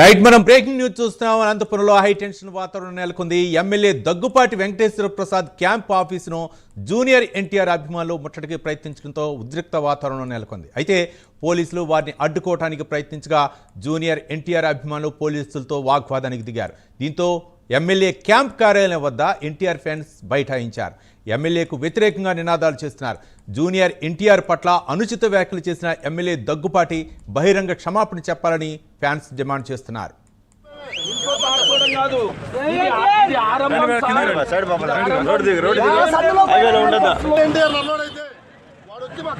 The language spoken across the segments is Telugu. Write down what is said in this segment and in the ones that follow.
రైట్ మనం బ్రేకింగ్ న్యూస్ చూస్తున్నాం. అనంతపురంలో హై టెన్షన్ వాతావరణం నెలకొంది. ఎమ్మెల్యే దగ్గుపాటి వెంకటేశ్వర ప్రసాద్ క్యాంప్ ఆఫీసును జూనియర్ ఎన్టీఆర్ అభిమానులు ముట్టడికి ప్రయత్నించడంతో ఉద్రిక్త వాతావరణం నెలకొంది. అయితే పోలీసులు వారిని అడ్డుకోవడానికి ప్రయత్నించగా జూనియర్ ఎన్టీఆర్ అభిమానులు పోలీసులతో వాగ్వాదానికి దిగారు. దీంతో ఎమ్మెల్యే క్యాంప్ కార్యాలయం వద్ద ఎన్టీఆర్ ఫ్యాన్స్ బైఠాయించారు. ఎమ్మెల్యేకు వ్యతిరేకంగా నినాదాలు చేస్తున్నారు. జూనియర్ ఎన్టీఆర్ పట్ల అనుచిత వ్యాఖ్యలు చేసిన ఎమ్మెల్యే దగ్గుపాటి బహిరంగ క్షమాపణ చెప్పాలని ఫ్యాన్స్ డిమాండ్ చేస్తున్నారు.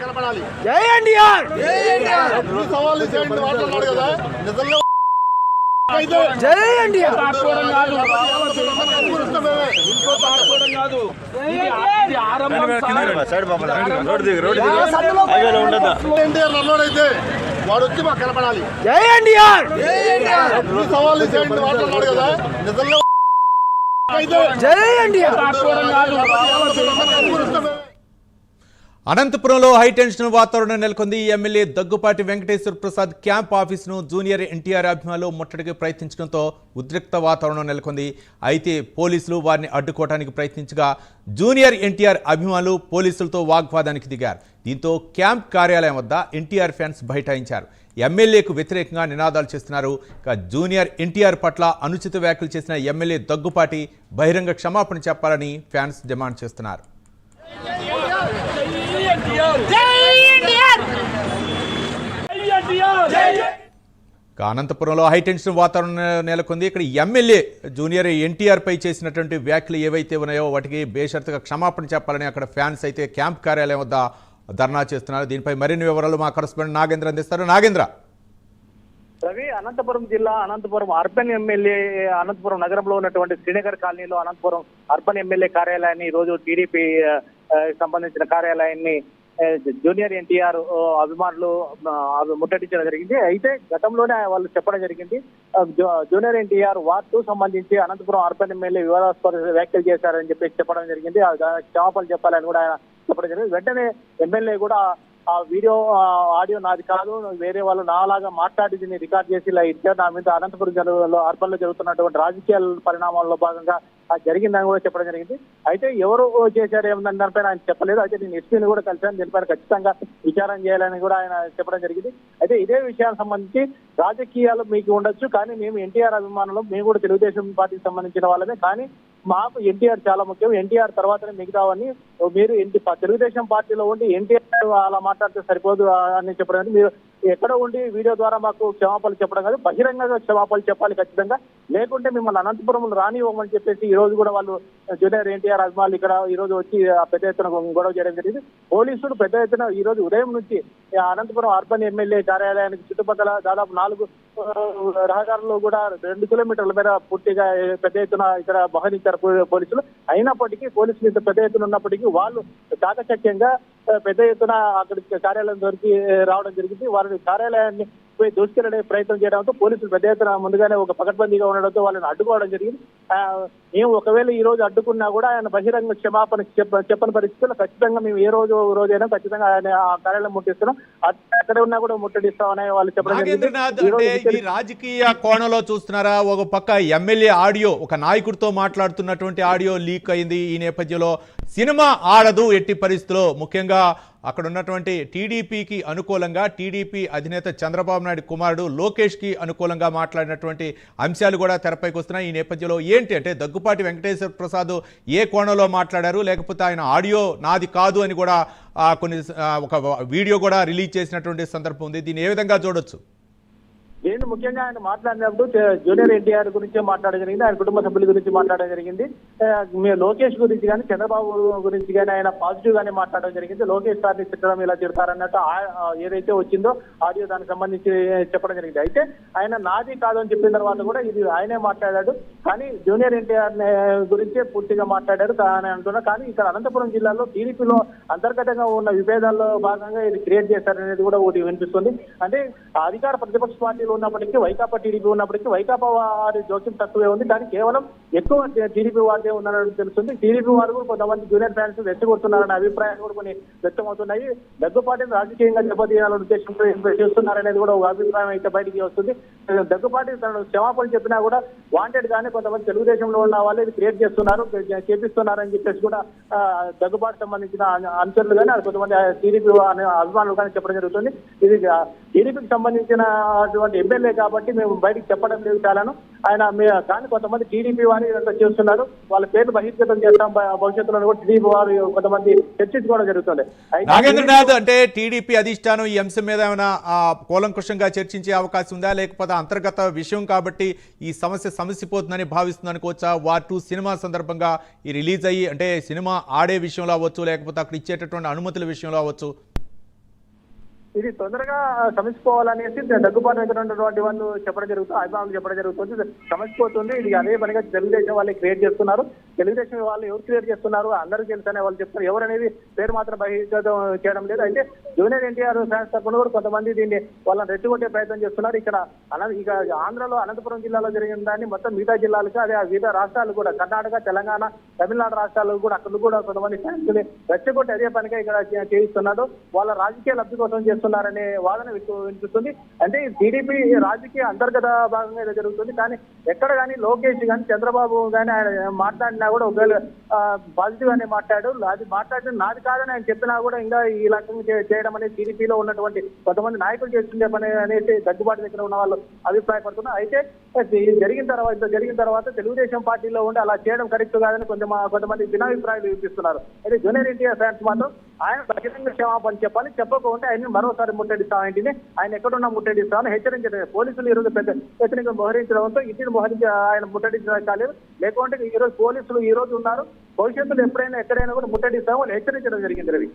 కనపడాలి జై నిజంగా అయితే ఆడుకోవడం కాదు. ఆడుకోవడం కాదు. వాడు వచ్చి మాకు కనపడాలి. జై ఎన్టీఆర్! సవాళ్ళు చేయండి మాట్లాడినాడు కదా. నిజంగా అయితే జై ఎన్టీఆర్! ఆడుకోవడం కాదు. కనుగొనిస్తాం మేమే. అనంతపురంలో హైటెన్షన్ వాతావరణం నెలకొంది. ఎమ్మెల్యే దగ్గుపాటి వెంకటేశ్వర ప్రసాద్ క్యాంప్ ఆఫీసును జూనియర్ ఎన్టీఆర్ అభిమానులు ముట్టడికి ప్రయత్నించడంతో ఉద్రిక్త వాతావరణం నెలకొంది. అయితే పోలీసులు వారిని అడ్డుకోవడానికి ప్రయత్నించగా జూనియర్ ఎన్టీఆర్ అభిమానులు పోలీసులతో వాగ్వాదానికి దిగారు. దీంతో క్యాంప్ కార్యాలయం వద్ద ఎన్టీఆర్ ఫ్యాన్స్ బైఠాయించారు. ఎమ్మెల్యేకు వ్యతిరేకంగా నినాదాలు చేస్తున్నారు. ఇక జూనియర్ ఎన్టీఆర్ పట్ల అనుచిత వ్యాఖ్యలు చేసిన ఎమ్మెల్యే దగ్గుపాటి బహిరంగ క్షమాపణ చెప్పాలని ఫ్యాన్స్ డిమాండ్ చేస్తున్నారు. అనంతపురంలో హైటెన్షన్ వాతావరణం నెలకొంది. ఇక్కడ ఎమ్మెల్యే జూనియర్ ఎన్టీఆర్ పై చేసినటువంటి వ్యాఖ్యలు ఏవైతే ఉన్నాయో వాటికి బేషరతుగా క్షమాపణ చెప్పాలని అక్కడ ఫ్యాన్స్ అయితే క్యాంప్ కార్యాలయం వద్ద ధర్నా చేస్తున్నారు. దీనిపై మరిన్ని వివరాలు మా కరస్పాండెంట్ నాగేంద్ర అందిస్తారు. నాగేంద్ర. రవి అనంతపురం జిల్లా అనంతపురం అర్బన్ ఎమ్మెల్యే అనంతపురం నగరంలో ఉన్నటువంటి శ్రీనగర్ కాలనీలో అనంతపురం అర్బన్ ఎమ్మెల్యే కార్యాలయాన్ని ఈ రోజు టీడీపీ సంబంధించిన కార్యాలయాన్ని జూనియర్ ఎన్టీఆర్ అభిమానులు అవి ముట్టడించడం జరిగింది. అయితే గతంలోనే వాళ్ళు చెప్పడం జరిగింది జూనియర్ ఎన్టీఆర్ వార్డ్ టూ సంబంధించి అనంతపురం అర్బన్ ఎమ్మెల్యే వివాదాస్పద వ్యాఖ్యలు చేశారని చెప్పేసి చెప్పడం జరిగింది. ఆ క్షమాపణలు చెప్పాలని కూడా ఆయన చెప్పడం జరిగింది. వెంటనే ఎమ్మెల్యే కూడా ఆ వీడియో ఆడియో నాది కాదు వేరే వాళ్ళు నాలాగా మాట్లాడి దీన్ని రికార్డ్ చేసి ఇలా ఇచ్చారు. నా మీద అనంతపురం జరుగులో అర్బన్లో జరుగుతున్నటువంటి రాజకీయాల పరిణామాల్లో భాగంగా జరిగిందని కూడా చెప్పడం జరిగింది. అయితే ఎవరు చేశారు ఏమన్న దానిపైన ఆయన చెప్పలేదు. అయితే నేను ఎస్పీని కూడా కలిశాను. దీనిపైన ఖచ్చితంగా విచారం చేయాలని కూడా ఆయన చెప్పడం జరిగింది. అయితే ఇదే విషయానికి సంబంధించి రాజకీయాలు మీకు ఉండొచ్చు కానీ మేము ఎన్టీఆర్ అభిమానులు మేము కూడా తెలుగుదేశం పార్టీకి సంబంధించిన వాళ్ళమే. కానీ మాకు ఎన్టీఆర్ చాలా ముఖ్యం. ఎన్టీఆర్ తర్వాతనే మిగతావన్నీ మీరు తెలుగుదేశం పార్టీలో ఉండి ఎన్టీఆర్ అలా మాట్లాడితే సరిపోదు అని చెప్పడం మీరు ఎక్కడ ఉండి వీడియో ద్వారా మాకు క్షమాపణలు చెప్పడం కాదు బహిరంగంగా క్షమాపణలు చెప్పాలి ఖచ్చితంగా. లేకుంటే మిమ్మల్ని అనంతపురం రానివ్వమని చెప్పేసి ఈ రోజు కూడా వాళ్ళు జూనియర్ ఎన్టీఆర్ అభిమానులు ఇక్కడ ఈ రోజు వచ్చి పెద్ద ఎత్తున గొడవ చేయడం జరిగింది. పోలీసులు పెద్ద ఎత్తున ఈ రోజు ఉదయం నుంచి అనంతపురం అర్బన్ ఎమ్మెల్యే కార్యాలయానికి చుట్టుపక్కల దాదాపు నాలుగు ఆ, రహదారులు కూడా రెండు కిలోమీటర్ల మేర పూర్తిగా పెద్ద ఎత్తున ఇక్కడ మోహరించారు పో- పోలీసులు. అయినప్పటికీ పోలీసులు ఇంత పెద్ద ఎత్తున ఉన్నప్పటికీ వాళ్ళు చాకచక్యంగా పెద్ద ఎత్తున అక్కడికి కార్యాలయం దొరికి రావడం జరిగింది. వారిని కార్యాలయాన్ని పోయి దూసుకెళ్ళే ప్రయత్నం చేయడంతో పోలీసులు పెద్ద ఎత్తున ముందుగానే ఒక పకడ్బందీగా ఉండడంతో వాళ్ళని అడ్డుకోవడం జరిగింది. మేము ఒకవేళ ఈ రోజు అడ్డుకున్నా కూడా ఆయన బహిరంగ క్షమాపణ చెప్ప చెప్పని పరిస్థితుల్లో ఖచ్చితంగా మేము ఏ రోజు రోజైనా ఖచ్చితంగా ఆయన ఆ కార్యాలయం ముట్టిస్తున్నాం. అక్కడే ఉన్నా కూడా ముట్టడిస్తామని వాళ్ళు చెప్పడం రాజకీయ కోణంలో చూస్తున్నారా ఒక పక్క ఎమ్మెల్యే ఆడియో ఒక నాయకుడితో మాట్లాడుతున్నటువంటి ఆడియో లీక్ అయింది ఈ నేపథ్యంలో. సినిమా ఆడదు ఎట్టి పరిస్థితుల్లో ముఖ్యంగా అక్కడ ఉన్నటువంటి టీడీపీకి అనుకూలంగా టీడీపీ అధినేత చంద్రబాబు నాయుడు కుమారుడు లోకేష్కి అనుకూలంగా మాట్లాడినటువంటి అంశాలు కూడా తెరపైకి వస్తున్నాయి. ఈ నేపథ్యంలో ఏంటి అంటే దగ్గుపాటి వెంకటేశ్వర ప్రసాద్ ఏ కోణంలో మాట్లాడారు? లేకపోతే ఆయన ఆడియో నాది కాదు అని కూడా కొన్ని ఒక వీడియో కూడా రిలీజ్ చేసినటువంటి సందర్భం ఉంది. దీన్ని ఏ విధంగా చూడొచ్చు? నేను ముఖ్యంగా ఆయన మాట్లాడినప్పుడు జూనియర్ ఎన్టీఆర్ గురించి మాట్లాడడం జరిగింది ఆయన కుటుంబ సభ్యుల గురించి మాట్లాడడం జరిగింది. మీ లోకేష్ గురించి కానీ చంద్రబాబు గురించి కానీ ఆయన పాజిటివ్ గానే మాట్లాడడం జరిగింది. లోకేష్ సార్ని తిట్టడం ఇలా తిడతారన్నట్టు ఏదైతే వచ్చిందో ఆడియో దానికి సంబంధించి చెప్పడం జరిగింది. అయితే ఆయన నాది కాదు అని చెప్పిన తర్వాత కూడా ఇది ఆయనే మాట్లాడాడు. కానీ జూనియర్ ఎన్టీఆర్ గురించే పూర్తిగా మాట్లాడారు అని అంటున్నా. కానీ ఇక్కడ అనంతపురం జిల్లాలో టీడీపీలో అంతర్గతంగా ఉన్న విభేదాల్లో భాగంగా ఇది క్రియేట్ చేశారనేది కూడా ఒకటి వినిపిస్తుంది. అంటే అధికార ప్రతిపక్ష పార్టీ పార్టీలు ఉన్నప్పటికీ వైకాపా టీడీపీ ఉన్నప్పటికీ వైకాపా వారి జోక్యం తక్కువే ఉంది. కానీ కేవలం ఎక్కువ టీడీపీ వారిదే ఉన్నారని తెలుస్తుంది. టీడీపీ వారు కూడా కొంతమంది జూనియర్ ఫ్యాన్స్ రెచ్చగొడుతున్నారనే అభిప్రాయాలు కూడా కొన్ని వ్యక్తమవుతున్నాయి. దగ్గుపాటిని రాజకీయంగా దెబ్బతీయాలని ఉద్దేశంతో చేస్తున్నారనేది కూడా ఒక అభిప్రాయం అయితే బయటికి వస్తుంది. దగ్గుపాటి తను క్షమాపణ చెప్పినా కూడా వాంటెడ్ గానే కొంతమంది తెలుగుదేశంలో ఉన్న వాళ్ళు ఇది క్రియేట్ చేస్తున్నారు చేపిస్తున్నారని చెప్పేసి కూడా దగ్గుబాటు సంబంధించిన అంశాలు కానీ కొంతమంది టీడీపీ అభిమానులు కానీ చెప్పడం జరుగుతుంది. ఇది టీడీపీకి సంబంధించిన ఎమ్మెల్యే కాబట్టి మేము బయటికి చెప్పడం లేదు చాలాను. ఆయన కానీ కొంతమంది టీడీపీ వారు ఇదంతా చేస్తున్నారు. వాళ్ళ పేర్లు బహిష్కృతం చేస్తాం. భవిష్యత్తులో కూడా టీడీపీ వారు కొంతమంది చర్చించుకోవడం జరుగుతుంది. నాగేంద్రనాథ్ అంటే టీడీపీ అధిష్టానం ఈ అంశం మీద ఏమైనా ఆ, కూలంకుషంగా చర్చించే అవకాశం ఉందా? లేకపోతే అంతర్గత విషయం కాబట్టి ఈ సమస్య సమసిపోతుందని భావిస్తుంది అనుకోవచ్చా? వార్ టూ సినిమా సందర్భంగా ఈ రిలీజ్ అయ్యి అంటే సినిమా ఆడే విషయంలో అవ్వచ్చు లేకపోతే అక్కడ ఇచ్చేటటువంటి అనుమతుల విషయంలో అవ్వచ్చు ఇది తొందరగా సమసిపోవాలనేసి దగ్గుబాటు దగ్గర వాళ్ళు చెప్పడం జరుగుతుంది అభిమానులు చెప్పడం జరుగుతుంది సమసిపోతుంది. ఇది అదే పనిగా తెలుగుదేశం వాళ్ళు క్రియేట్ చేస్తున్నారు. తెలుగుదేశం వాళ్ళు ఎవరు క్లియర్ చేస్తున్నారు అందరూ తెలుసనే వాళ్ళు చెప్తున్నారు ఎవరనేది పేరు మాత్రం బహిర్గతం చేయడం లేదు. అయితే జూనియర్ ఎన్టీఆర్ ఫ్యాన్స్ తరఫున కూడా కొంతమంది దీన్ని వాళ్ళని రెచ్చగొట్టే ప్రయత్నం చేస్తున్నారు. ఇక్కడ అన ఇక ఆంధ్రలో అనంతపురం జిల్లాలో జరిగిన దాన్ని మొత్తం మిగతా జిల్లాలకు అదే మిగతా రాష్ట్రాలు కూడా కర్ణాటక తెలంగాణ తమిళనాడు రాష్ట్రాలు కూడా అక్కడ కూడా కొంతమంది ఫ్యాన్స్ రెచ్చగొట్టి అదే పనిగా ఇక్కడ చేయిస్తున్నారు చేయిస్తున్నాడు. వాళ్ళ రాజకీయ లబ్ధి కోసం చేస్తున్నారనే వాదన వినిపిస్తుంది. అంటే టీడీపీ రాజకీయ అంతర్గత భాగంగా జరుగుతుంది. కానీ ఎక్కడ కానీ లోకేష్ కానీ చంద్రబాబు కానీ ఆయన మాట్లాడిన కూడా ఒకవేళ పాజిటివ్ అని మాట్లాడు అది మాట్లాడిన నాది కాదని ఆయన చెప్పినా కూడా ఇంకా ఈ రకంగా చేయడం అనేది టీడీపీలో ఉన్నటువంటి కొంతమంది నాయకులు చేస్తుండే పని అనేసి దగ్గుబాటు దగ్గర ఉన్న వాళ్ళు అభిప్రాయపడుతున్నారు అయితే జరిగిన తర్వాత జరిగిన తర్వాత తెలుగుదేశం పార్టీలో ఉండి అలా చేయడం కరెక్ట్ కాదని కొంచెం కొంతమంది భిన్నాభిప్రాయాలు వినిపిస్తున్నారు. అయితే జూనియర్ ఎన్టీఆర్ ఫ్యాన్స్ మాత్రం ఆయన బహిరంగ క్షమాపణ చెప్పాలి. చెప్పకుంటే ఆయన మరోసారి ముట్టడిస్తామేంటిని ఆయన ఎక్కడున్నా ముట్టడిస్తామని హెచ్చరించారు పోలీసులు ఈ రోజు పెద్ద హెచ్చరిక మోహరించడంతో ఇంటిని మోహరించి ఆయన ముట్టడించడం కాలేదు. లేకుంటే ఈ రోజు పోలీసులు ఈ రోజు ఉన్నారు. భవిష్యత్తులో ఎప్పుడైనా ఎక్కడైనా కూడా ముట్టడిస్తామని హెచ్చరించడం జరిగింది రవి.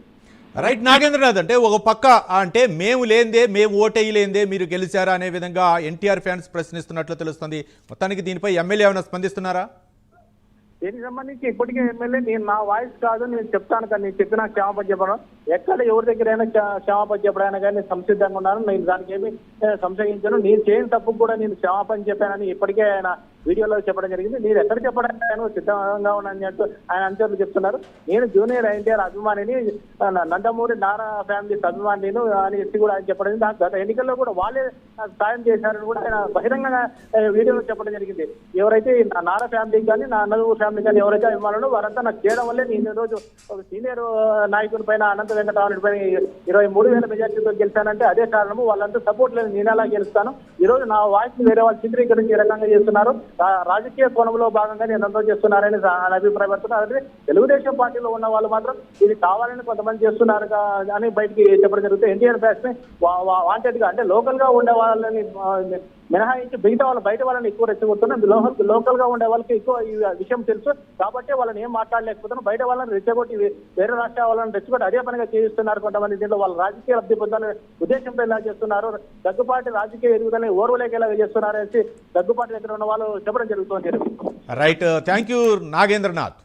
రైట్ నాగేంద్రనాథ్ అంటే ఒక పక్క అంటే మేము లేందే మేము ఓటేయలేందే మీరు గెలిచారా అనే విధంగా ఎన్టీఆర్ ఫ్యాన్స్ ప్రశ్నిస్తున్నట్లు తెలుస్తుంది. మొత్తానికి దీనిపై ఎమ్మెల్యే ఏమైనా స్పందిస్తున్నారా? దీనికి సంబంధించి ఇప్పటికే ఎమ్మెల్యే నేను నా వాయిస్ కాదు నేను చెప్తాను కానీ నేను చెప్పిన క్షమాపణ చెప్పడం ఎక్కడ ఎవరి దగ్గరైనా క్ష- క్షమాపణ చెప్పడానికి కానీ సంసిద్ధంగా ఉన్నాను. నేను దానికి ఏమి సంశయించను. నేను చేయని తప్పు కూడా నేను క్షమాపణ చెప్పానని ఇప్పటికే ఆయన వీడియోలో చెప్పడం జరిగింది. నేను ఎక్కడ చెప్పడానికి ఆయన సిద్ధంగా ఉన్నాను అంటూ ఆయన అంచర్లు చెప్తున్నారు. నేను జూనియర్ ఎన్టీఆర్ అభిమానిని నందమూరి నారా ఫ్యామిలీ అభిమాని నేను అని చెప్పి కూడా ఆయన చెప్పడం నాకు గత ఎన్నికల్లో కూడా వాళ్ళే సాయం చేశారని కూడా ఆయన బహిరంగంగా వీడియోలో చెప్పడం జరిగింది. ఎవరైతే నారా ఫ్యామిలీ కానీ నా నందమూరి ఫ్యామిలీ కానీ ఎవరైతే అభిమానులు వారంతా నాకు చేయడం వల్లే నేను రోజు ఒక సీనియర్ నాయకుని పైన అనంత వెంకటరామరెడ్డి పైన ఇరవై మూడు వేల మెజార్టీతో గెలిచానంటే అదే కారణము. వాళ్ళంతా సపోర్ట్ లేదు నేను ఎలా గెలుస్తాను? ఈ రోజు నా వాయిస్ వేరే వాళ్ళు చిత్రీకరించి ఏ రకంగా చేస్తున్నారు. రాజకీయ కోణంలో భాగంగా నేను ఎంతో చేస్తున్నారని సా- ఆయన అభిప్రాయపడుతున్నారు తెలుగుదేశం పార్టీలో ఉన్న వాళ్ళు మాత్రం ఇది కావాలని కొంతమంది చేస్తున్నారు అని బయటికి చెప్పడం జరుగుతుంది. ఎన్టీఆర్ ఫ్యాక్స్ని వాంటెడ్గా అంటే లోకల్గా ఉండే వాళ్ళని మినహాయించి మిగతా వాళ్ళు బయట వాళ్ళని ఎక్కువ రెచ్చగొడుతున్నారు. లోకల్ లోకల్గా ఉండే వాళ్ళకి ఎక్కువ ఈ విషయం తెలుసు. కాబట్టి వాళ్ళని ఏం మాట్లాడలేకపోతున్నారు. బయట వాళ్ళని రెచ్చగొట్టి వేరే రాష్ట్ర వాళ్ళని రెచ్చగొట్టి అదే పనిగా చేయిస్తున్నారు కొంతమంది దీంట్లో. వాళ్ళ రాజకీయ లబ్ధి పొందాలని ఉద్దేశంతో ఇలా చేస్తున్నారు. దగ్గుపాటి రాజకీయ ఎదుగుదలని ఓర్వలేకేలా చేస్తున్నారు అనేసి దగ్గుపాటి దగ్గర ఉన్న వాళ్ళు చెప్పడం జరుగుతుంది. Right thank you Nagendranath.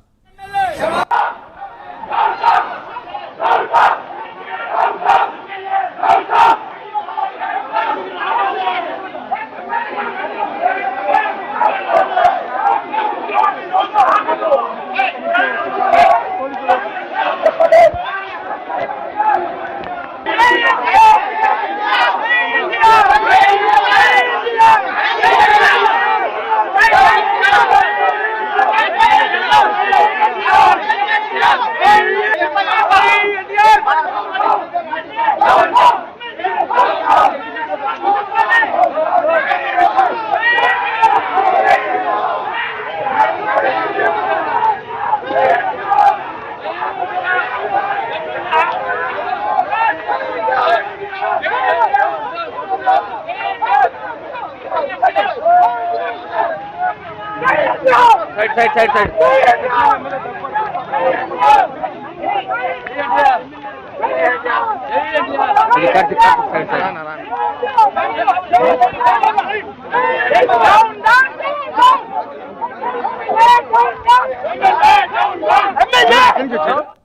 Side side Karthik Karthik side side Thank you, sir.